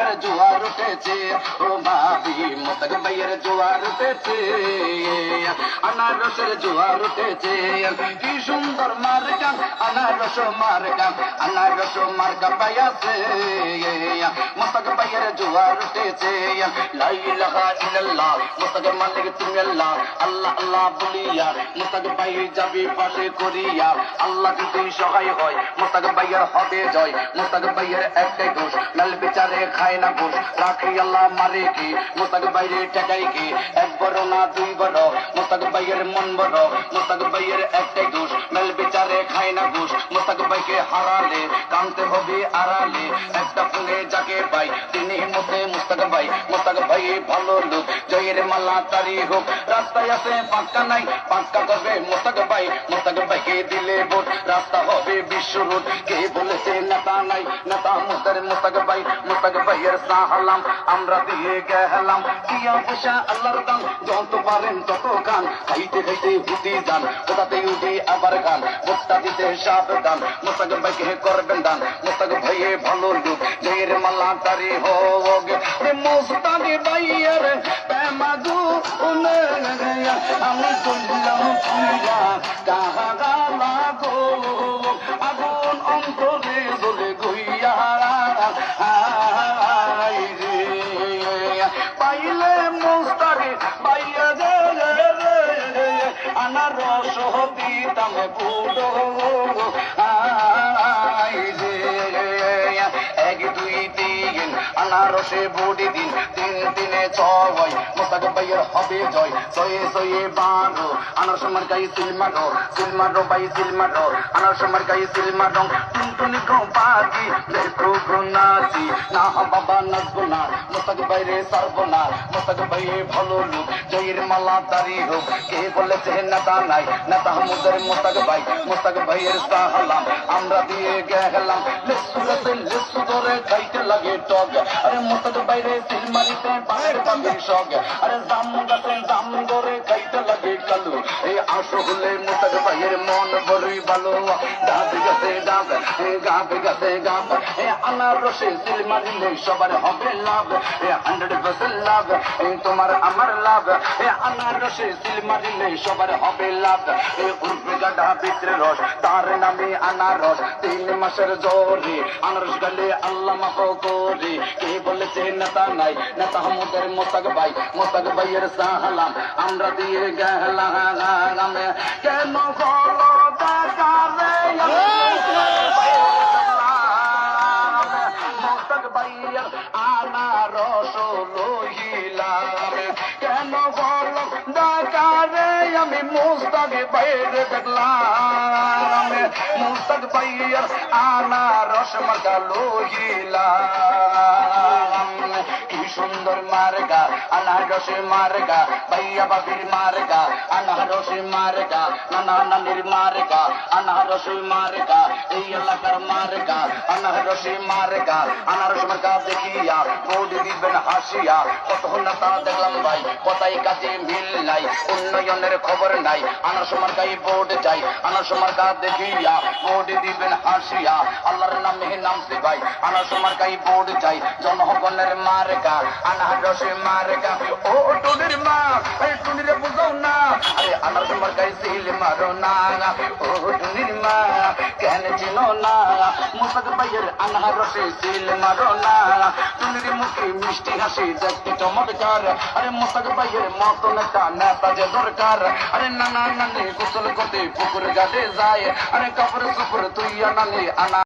ভাইয়ের জোয়ার উঠেছে, ও ভাবি মোস্তাক ভাইয়ের জোয়ার উঠেছে। আনারসের জোয়ার উঠেছে, কি সুন্দর মার্কা, আনারস মার্কা আনারস মার্কা পাইয়াছে। মোস্তাক ভাইয়ের জোয়ার উঠেছে, লা ইলাহা ইল্লাল্লাহ, মোস্তাক মালিক তুমি আল্লাহ আল্লাহ আল্লাহ বলিয়া, মোস্তাক ভাই যাবে পাশে করিয়া। আল্লাহ যদি সহায় হয়, মোস্তাক ভাইয়ের হবে জয়, মোস্তাক ভাইয়ের একটাই দোষ, লাল বিচারে খায় না ঘুষ রাখি আল্লাহ মারে কি? মোস্তাক বাইরে টেকাই কি? এক বড় না দুই বড়? মোস্তাক ভাইয়ের মন বড়? মোস্তাক ভাইয়ের একটাই দোষ। মেল বিচারে খায় না ঘুষ। মোস্তাক ভাইকে হারালে, কানতে হবে আড়ালে। একটা ফোনে যাকে পাই, তিনি মতে মোস্তাক ভাই মোস্তাক ভাই ভালো লোক, জয়ের মালা তারি হোক। রাস্তায় আছে পাক্কা নাই, পাক্কা করবে মোস্তাক ভাই মোস্তাক ভাইকে দিলে ভোট, রাস্তা হবে বিশ্ব রোড। কে বলেছে নেতা নাই, নেতা মোস্তার মোস্তাক ভাই মোস্তাক ভাইয়ের আমরা দিয়ে গেলাম। কিয়া পয়সা আল্লাহর দান, যত পারেন তত গান। খাইতে খাইতে হুতি দান, ওটাতে উঠে আবার গান। ভোটটা দিতে সাবধান, মোস্তাক ভাইকে করবেন দান। মোস্তাক ভাইয়ে ভালো লোক জয়ের মালা তারি হোক। মোস্তাক ভাইয়ের রস দিতাম বুড়ো আনারসে বুড়ি দিন তিন তিনে ছয় মোস্তাক ভাইয়ের হবে জয়। ছয়ে ছয়ে বারো। আনারস মার্কাই সিলমারো সিলমারো বাই সিলমারো আনারস মার্কাই সিলমারো টুনটুনি গো পাখি দেখো গো নাচি। না বাবা নাচবো না, মোস্তাক বাইরে সারবো না। মোস্তাক ভাইয়ে ভালো লোক, জয়ের মালা তারি হোক। কে বলেছে নেতা নাই, নেতা মুদের মোস্তাক ভাই। মোস্তাক ভাইয়ের সাহালাম, আমরা দিয়ে গেলাম। লেসু লেসে ধরে আরে বাইরে সিনমারিতে পায়ের পাখির শখ আরে জাম গাছে জাম করে খাইতে লাগে কালু। এই আসো হলে মোটার ভাইয়ের মন বড়ই ভালো গাছে গাছে গাছে গাছে গাছে এ আনারসে সিল মারিলে সবার হবে লাভ। এ হান্ড্রেড পার্সেন্ট লাভ, এ তোমার আমার লাভ। এ আনারসে সিল মারিলে সবার হবে লাভ। এ উর্ফে গাডা ভিতরে রস, তার নামে আনারস। তিন মাসের জোরে আনারস গালে আল্লাহ মাফ করে। কে বলেছে নেতা নাই, নেতা আমাদের মোস্তাক ভাই মোস্তাক ভাইয়ের সাহালাম। আমরা দিয়ে গেলাম, কেন গলো আমি মোস্তাক বাইরে দেখলাম। মোস্তাক ভাইয়ের আনারস মার্কা লইলাম। সুন্দর মার্গা আনারসে মার্গা ভাইয়া বাবির মার্গা আনারসে মার্গা, নানা নানির মার্গা আনারসে মার্গা, এই এলাকার মার্গা আনারসে মার্গা, আনারস মার্গা দেখিয়া বোর্ড দিবেন হাসিয়া কত নেতা দেখলাম ভাই, কথাই কাজে মিল নাই, উন্নয়নের খবর নাই, আনারস মার্গাই বোর্ড যাই, আনারস মার্গা দেখিয়া বোর্ড দিবেন হাসিয়া, আল্লাহর নামে নামছে ভাই, আনারস মার্গাই বোর্ড যাই, জনগণের মার্গা আনারসে মার্গা ও টুনির মা, এই টুনিরে বুঝাও না। আরে আনারস মার্গাই সিল মারো না। ও টুনির মা, কেন চিনো না? মুসাক ভাইয়ের আনারসে সিল মারো না। টুনির মুখে মিষ্টি হাসি দেখতে চমৎকার। আরে মুসাক ভাইয়ের মতন একটা নেতা যে দরকার। আরে নানা নানি গোসল করতে পুকুর ঘাটে যায়। আরে কাপড় সুপুর তুই নানি আনা